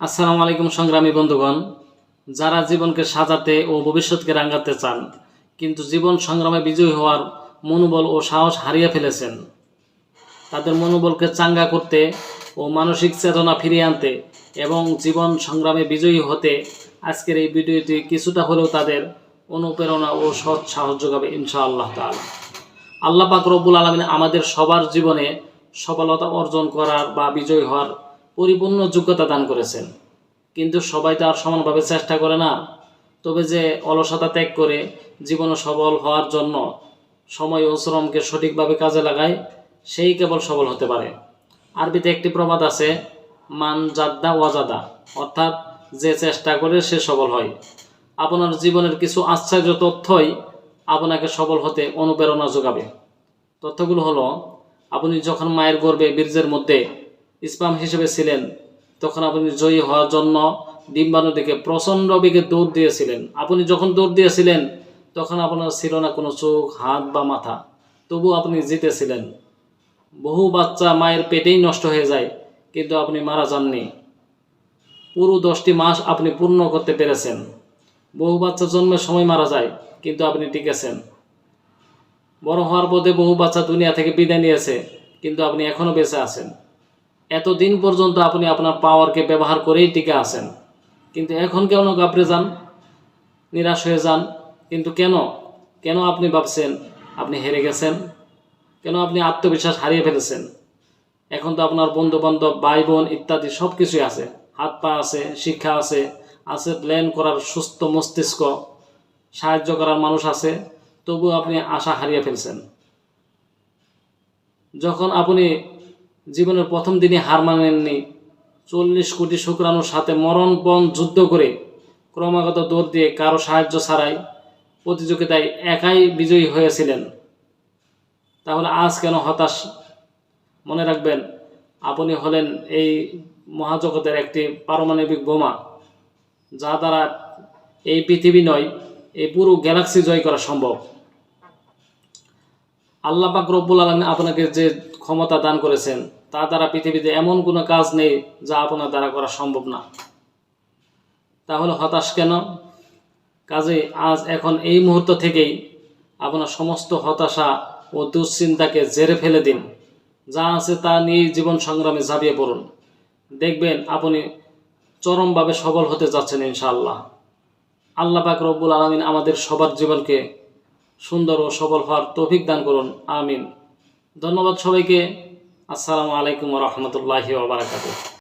আসসালামু আলাইকুম সংগ্রামী বন্ধুগণ। যারা জীবনকে সাজাতে ও ভবিষ্যৎকে রাঙাতে চান, কিন্তু জীবন সংগ্রামে বিজয়ী হওয়ার মনোবল ও সাহস হারিয়ে ফেলেছেন, তাদের মনোবলকে চাঙ্গা করতে ও মানসিক চেতনা ফিরিয়ে আনতে এবং জীবন সংগ্রামে বিজয়ী হতে আজকের এই ভিডিওটি কিছুটা হলেও তাদের অনুপ্রেরণা ও সৎ সাহস যোগাবে ইনশাআল্লাহ তাআলা। আল্লাহ পাক রব্বুল আলমিন আমাদের সবার জীবনে সফলতা অর্জন করার বা বিজয়ী হওয়ার পরিপূর্ণ যোগ্যতা দান করেছেন। কিন্তু সবাই তো আর সমানভাবে চেষ্টা করে না। তবে যে অলসতা ত্যাগ করে জীবনে সবল হওয়ার জন্য সময় ও শ্রমকে সঠিকভাবে কাজে লাগায়, সেই কেবল সবল হতে পারে। আরবিতে একটি প্রবাদ আছে, মান জাদ্দা ওয়াজাদা অর্থাৎ যে চেষ্টা করে সে সবল হয়। আপনার জীবনের কিছু আশ্চর্য তথ্যই আপনাকে সবল হতে অনুপ্রেরণা যোগাবে। তথ্যগুলো হলো, আপনি যখন মায়ের গর্বে বীর্যের মধ্যে ইসপাম হিসেবে ছিলেন। তখন আপনি জয়ী হওয়ার জন্য ডিম্বাণু দিকে প্রচণ্ড বেগে দৌড় দিয়েছিলেন। আপনি যখন দৌড় দিয়েছিলেন, তখন আপনার ছিল না কোনো চোখ, হাত বা মাথা। তবু আপনি জিতেছিলেন। বহু বাচ্চা মায়ের পেটেই নষ্ট হয়ে যায়, কিন্তু আপনি মারা যাননি। পুরো দশটি মাস আপনি পূর্ণ করতে পেরেছেন। বহু বাচ্চা জন্মের সময় মারা যায়, কিন্তু আপনি টিকেছেন। বড় হওয়ার পথে বহু বাচ্চা দুনিয়া থেকে বিদায় নিয়েছে, কিন্তু আপনি এখনও বেঁচে আছেন। এতদিন পর্যন্ত আপনি আপনার পাওয়ারকে ব্যবহার করেই টিকে আছেন। কিন্তু এখন কেন গাবড়ে যান? নিরাশ হয়ে যান। কিন্তু কেন? কেন আপনি ভাবছেন আপনি হেরে গেছেন? কেন আপনি আত্মবিশ্বাস হারিয়ে ফেলেছেন? এখন তো আপনার বন্ধু বান্ধব ভাই বোন ইত্যাদি সব কিছুই আছে। হাত পা আছে, শিক্ষা আছে আছে প্ল্যান করার সুস্থ মস্তিষ্ক, সাহায্য করার মানুষ আছে তবু আপনি আশা হারিয়ে ফেলছেন। যখন আপনি জীবনের প্রথম দিনে হার মানেননি। চল্লিশ কোটি শুক্রাণুর সাথে মরণপণ যুদ্ধ করে ক্রমাগত দৌড় দিয়ে কারও সাহায্য ছাড়াই প্রতিযোগিতায় একাই বিজয়ী হয়েছিলেন। তাহলে আজ কেন হতাশ? মনে রাখবেন, আপনি হলেন এই মহাজগতের একটি পারমাণবিক বোমা, যা দ্বারা এই পৃথিবী নয়, এই পুরো গ্যালাক্সি জয় করা সম্ভব। আল্লাহ পাক রব্বুল আলম আপনাকে যে ক্ষমতা দান করেছেন, তা দ্বারা পৃথিবীতে এমন কোনো কাজ নেই যা আপনার দ্বারা করা সম্ভব না। তাহলে হতাশ কেন? কাজে আজ এখন এই মুহূর্ত থেকেই আপনার সমস্ত হতাশা ও দুশ্চিন্তাকে জেরে ফেলে দিন। যা আছে তা নিয়ে জীবন সংগ্রামে ঝাঁপিয়ে পড়ুন। দেখবেন আপনি চরমভাবে সবল হতে যাচ্ছেন ইনশাআল্লাহ। আল্লাহ পাক রব্বুল আলমিন আমাদের সবার জীবনকে সুন্দর ও সবল হওয়ার তৌফিক দান করুন। আমিন। ধন্যবাদ সবাইকে। আসসালামু আলাইকুম রহমতুল্লাহি ওবরাকাতুহ